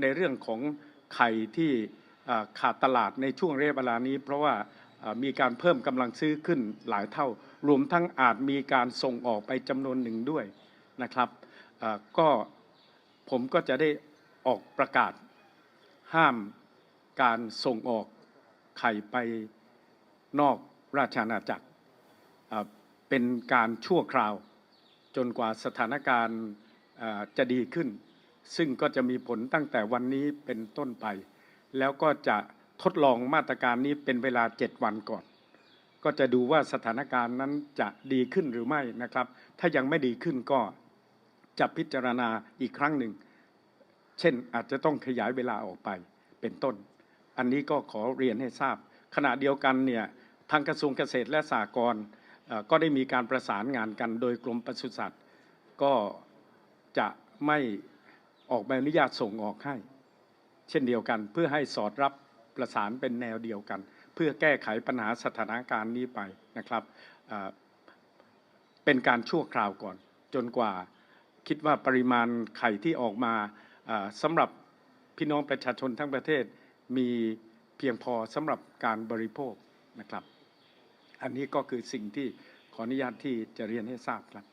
ในเรื่องของไข่ที่ขาดตลาดในช่วงระยะเวลานี้ เพราะว่ามีการเพิ่มกำลังซื้อขึ้นหลายเท่า รวมทั้งอาจมีการส่งออกไปจำนวนหนึ่งด้วยนะครับก็ผมก็จะได้ออกประกาศห้ามการส่งออกไข่ไปนอกราชอาณาจักรเป็นการชั่วคราว จนกว่าสถานการณ์จะดีขึ้น ซึ่งก็จะมีผลตั้งแต่วันนี้เป็นต้นไป แล้วก็จะทดลองมาตรการนี้เป็นเวลา 7 วันก่อน ก็จะดูว่าสถานการณ์นั้นจะดีขึ้นหรือไม่นะครับ ถ้ายังไม่ดีขึ้นก็จะพิจารณาอีกครั้งหนึ่ง เช่นอาจจะต้องขยายเวลาออกไปเป็นต้น อันนี้ก็ขอเรียนให้ทราบ ขณะเดียวกันเนี่ยทางกระทรวงเกษตรและสหกรณ์ก็ได้มีการประสานงานกันโดยกรมปศุสัตว์ ก็จะไม่ ออกใบอนุญาตส่งออกให้ เช่นเดียวกัน เพื่อให้สอดรับประสานเป็นแนวเดียวกัน เพื่อแก้ไขปัญหาสถานการณ์นี้ไปนะครับเป็นการชั่วคราวก่อน จนกว่าคิดว่าปริมาณไข่ที่ออกมาสำหรับพี่น้องประชาชนทั้งประเทศมีเพียงพอสำหรับการบริโภคนะครับ อันนี้ก็คือสิ่งที่ขออนุญาตที่จะเรียนให้ทราบครับ